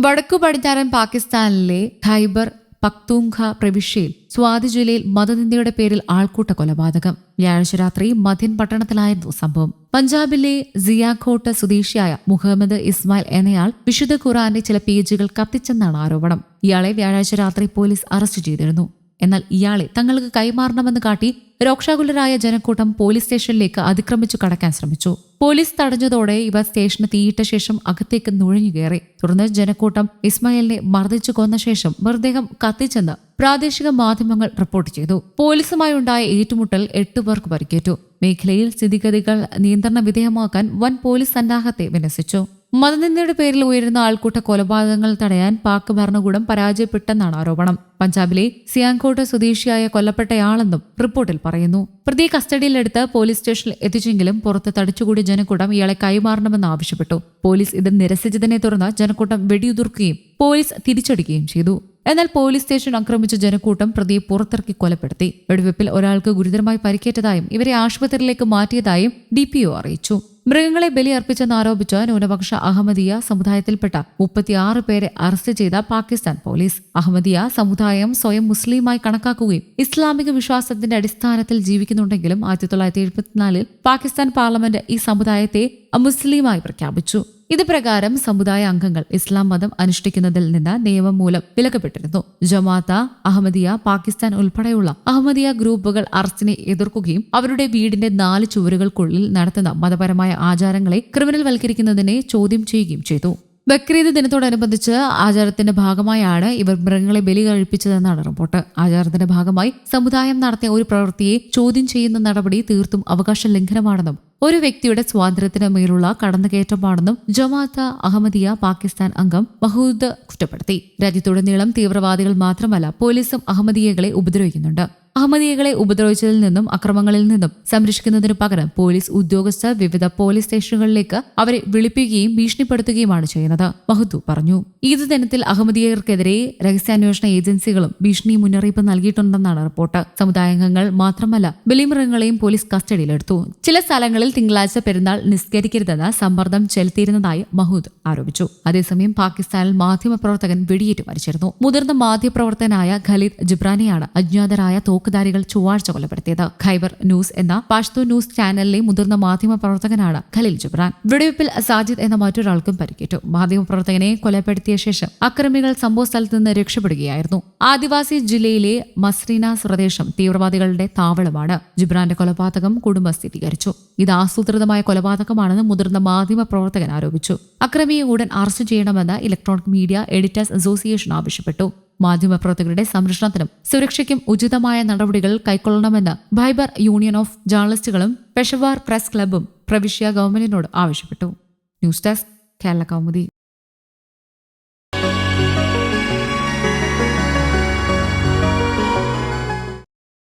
വടക്കു പടിഞ്ഞാറൻ പാകിസ്ഥാനിലെ ഖൈബർ പക്തൂങ്ഖ പ്രവിശ്യയിൽ സ്വാതി ജില്ലയിൽ മതനിന്ദയുടെ പേരിൽ ആൾക്കൂട്ട കൊലപാതകം വ്യാഴാഴ്ച രാത്രി മധ്യൻ പട്ടണത്തിലായിരുന്നു സംഭവം. പഞ്ചാബിലെ സിയാഖോട്ട് സ്വദേശിയായ മുഹമ്മദ് ഇസ്മായിൽ എന്നയാൾ വിശുദ്ധ ഖുറാന്റെ ചില പേജുകൾ കത്തിച്ചെന്നാണ് ആരോപണം. ഇയാളെ വ്യാഴാഴ്ച രാത്രി പോലീസ് അറസ്റ്റ് ചെയ്തിരുന്നു. എന്നാൽ ഇയാളെ തങ്ങൾക്ക് കൈമാറണമെന്ന് കാട്ടി രോക്ഷാകുലരായ ജനക്കൂട്ടം പോലീസ് സ്റ്റേഷനിലേക്ക് അതിക്രമിച്ചു കടക്കാൻ ശ്രമിച്ചു. പോലീസ് തടഞ്ഞതോടെ ഇവർ സ്റ്റേഷന് തീയിട്ട ശേഷം അകത്തേക്ക് നുഴഞ്ഞു കയറി. തുടർന്ന് ജനക്കൂട്ടം ഇസ്മായിലിനെ മർദ്ദിച്ചു കൊന്ന ശേഷം മൃതദേഹം കത്തിച്ചെന്ന് പ്രാദേശിക മാധ്യമങ്ങൾ റിപ്പോർട്ട് ചെയ്തു. പോലീസുമായി ഉണ്ടായ ഏറ്റുമുട്ടൽ എട്ടു പേർക്ക് പരിക്കേറ്റു. മേഖലയിൽ സ്ഥിതിഗതികൾ നിയന്ത്രണ വിധേയമാക്കാൻ വൻ പോലീസ് സന്നാഹത്തെ വിന്യസിച്ചു. മതനിന്ദയുടെ പേരിൽ ഉയരുന്ന ആൾക്കൂട്ട കൊലപാതകങ്ങൾ തടയാൻ പാക് ഭരണകൂടം പരാജയപ്പെട്ടെന്നാണ് ആരോപണം. പഞ്ചാബിലെ സിയാങ്കോട്ട് സ്വദേശിയായ കൊല്ലപ്പെട്ടയാളെന്നും റിപ്പോർട്ടിൽ പറയുന്നു. പ്രതി കസ്റ്റഡിയിലെടുത്ത് പോലീസ് സ്റ്റേഷനിൽ എത്തിച്ചെങ്കിലും പുറത്ത് തടിച്ചുകൂടിയ ജനക്കൂട്ടം ഇയാളെ കൈമാറണമെന്ന് ആവശ്യപ്പെട്ടു. പോലീസ് ഇത് നിരസിച്ചതിനെ തുടർന്ന് ജനക്കൂട്ടം വെടിയുതിർക്കുകയും പോലീസ് തിരിച്ചടിക്കുകയും ചെയ്തു. എന്നാൽ പോലീസ് സ്റ്റേഷൻ ആക്രമിച്ച ജനക്കൂട്ടം പ്രതിയെ പുറത്തിറക്കി കൊലപ്പെടുത്തി. വെടിവെപ്പിൽ ഒരാൾക്ക് ഗുരുതരമായി പരിക്കേറ്റതായും ഇവരെ ആശുപത്രിയിലേക്ക് മാറ്റിയതായും ഡി അറിയിച്ചു. മൃഗങ്ങളെ ബലിയർപ്പിച്ചെന്ന് ആരോപിച്ച ന്യൂനപക്ഷ അഹമ്മദിയ സമുദായത്തിൽപ്പെട്ട മുപ്പത്തിയാറ് പേരെ അറസ്റ്റ് ചെയ്ത പാകിസ്ഥാൻ പോലീസ്. അഹമ്മദിയ സമുദായം സ്വയം മുസ്ലിമായി കണക്കാക്കുകയും ഇസ്ലാമിക വിശ്വാസത്തിന്റെ അടിസ്ഥാനത്തിൽ ജീവിക്കുന്നുണ്ടെങ്കിലും ആയിരത്തി തൊള്ളായിരത്തി എഴുപത്തിനാലിൽ പാകിസ്ഥാൻ പാർലമെന്റ് ഈ സമുദായത്തെ അമുസ്ലിമായി പ്രഖ്യാപിച്ചു. ഇത് പ്രകാരം സമുദായ അംഗങ്ങൾ ഇസ്ലാം മതം അനുഷ്ഠിക്കുന്നതിൽ നിന്ന് നിയമം മൂലം വിലക്കപ്പെട്ടിരുന്നു. ജമാഅത്ത അഹമ്മദിയ പാകിസ്ഥാൻ ഉൾപ്പെടെയുള്ള അഹമ്മദിയ ഗ്രൂപ്പുകൾ അറസ്റ്റിനെ എതിർക്കുകയും അവരുടെ വീടിന്റെ നാല് ചുവരുകൾക്കുള്ളിൽ നടത്തുന്ന മതപരമായ ആചാരങ്ങളെ ക്രിമിനൽ വൽക്കരിക്കുന്നതിനെ ചോദ്യം ചെയ്യുകയും ചെയ്തു. ബക്രീദ് ദിനത്തോടനുബന്ധിച്ച് ആചാരത്തിന്റെ ഭാഗമായാണ് ഇവർ മൃഗങ്ങളെ ബലി കഴിപ്പിച്ചതെന്നാണ് റിപ്പോർട്ട്. ആചാരത്തിന്റെ ഭാഗമായി സമുദായം നടത്തിയ ഒരു പ്രവൃത്തിയെ ചോദ്യം ചെയ്യുന്ന നടപടി തീർത്തും അവകാശ ലംഘനമാണെന്നും ഒരു വ്യക്തിയുടെ സ്വാതന്ത്ര്യത്തിന് മേലുള്ള കടന്നുകയറ്റമാണെന്നും ജമാഅത്ത് അഹമ്മദിയ പാകിസ്ഥാൻ അംഗം മഹൂദ് കുറ്റപ്പെടുത്തി. രാജ്യത്തുടനീളം തീവ്രവാദികൾ മാത്രമല്ല പോലീസും അഹമ്മദിയകളെ ഉപദ്രവിക്കുന്നുണ്ട്. അഹമ്മദിയകളെ ഉപദ്രവിച്ചതിൽ നിന്നും അക്രമങ്ങളിൽ നിന്നും സംരക്ഷിക്കുന്നതിനു പകരം പോലീസ് ഉദ്യോഗസ്ഥർ വിവിധ പോലീസ് സ്റ്റേഷനുകളിലേക്ക് അവരെ വിളിപ്പിക്കുകയും ഭീഷണിപ്പെടുത്തുകയുമാണ് ചെയ്യുന്നത്. മഹുദു പറഞ്ഞു. ഈദ് ദിനത്തിൽ അഹമ്മദിയർക്കെതിരെ രഹസ്യാന്വേഷണ ഏജൻസികളും ഭീഷണി മുന്നറിയിപ്പ് നൽകിയിട്ടുണ്ടെന്നാണ് റിപ്പോർട്ട്. സമുദായാംഗങ്ങൾ മാത്രമല്ല ബലിമൃഗങ്ങളെയും പോലീസ് കസ്റ്റഡിയിലെടുത്തു. ചില സ്ഥലങ്ങളിൽ തിങ്കളാഴ്ച പെരുന്നാൾ നിസ്കരിക്കരുതെന്ന് സമ്മർദ്ദം ചെലുത്തിയിരുന്നതായി മഹൂദ് ആരോപിച്ചു. അതേസമയം പാകിസ്ഥാനിൽ മാധ്യമപ്രവർത്തകൻ വെടിയേറ്റ് മരിച്ചിരുന്നു. മുതിർന്ന മാധ്യമപ്രവർത്തകനായ ഖലീദ് ജിബ്രാനെയാണ് അജ്ഞാതരായ തോക്കുധാരികൾ ചൊവ്വാഴ്ച കൊലപ്പെടുത്തിയത്. ഖൈബർ ന്യൂസ് എന്ന പാഷ്തു ന്യൂസ് ചാനലിലെ മുതിർന്ന മാധ്യമ പ്രവർത്തകനാണ് ഖലീൽ ജുബ്രാൻ. വെടിവെപ്പിൽ സാജിദ് എന്ന മറ്റൊരാൾക്കും പരിക്കേറ്റു. മാധ്യമ പ്രവർത്തകനെ കൊലപ്പെടുത്തിയ ശേഷം അക്രമികൾ സംഭവ സ്ഥലത്ത് നിന്ന് രക്ഷപ്പെടുകയായിരുന്നു. ആദിവാസി ജില്ലയിലെ മസ്രീന പ്രദേശം തീവ്രവാദികളുടെ താവളമാണ്. ജുബ്രാന്റെ കൊലപാതകം കുടുംബം സ്ഥിരീകരിച്ചു. ഇത് ആസൂത്രിതമായ കൊലപാതകമാണെന്ന് മുതിർന്ന മാധ്യമ പ്രവർത്തകൻ ആരോപിച്ചു. അക്രമിയെ ഉടൻ അറസ്റ്റ് ചെയ്യണമെന്ന് ഇലക്ട്രോണിക് മീഡിയ എഡിറ്റേഴ്സ് അസോസിയേഷൻ ആവശ്യപ്പെട്ടു. മാധ്യമപ്രവർത്തകരുടെ സംരക്ഷണത്തിനും സുരക്ഷയ്ക്കും ഉചിതമായ നടപടികൾ കൈക്കൊള്ളണമെന്ന് ബൈബർ യൂണിയൻ ഓഫ് ജേർണലിസ്റ്റുകളും പെഷവാർ പ്രസ് ക്ലബും പ്രവിശ്യ ഗവൺമെന്റിനോട് ആവശ്യപ്പെട്ടു. News desk Kerala Kaumudi.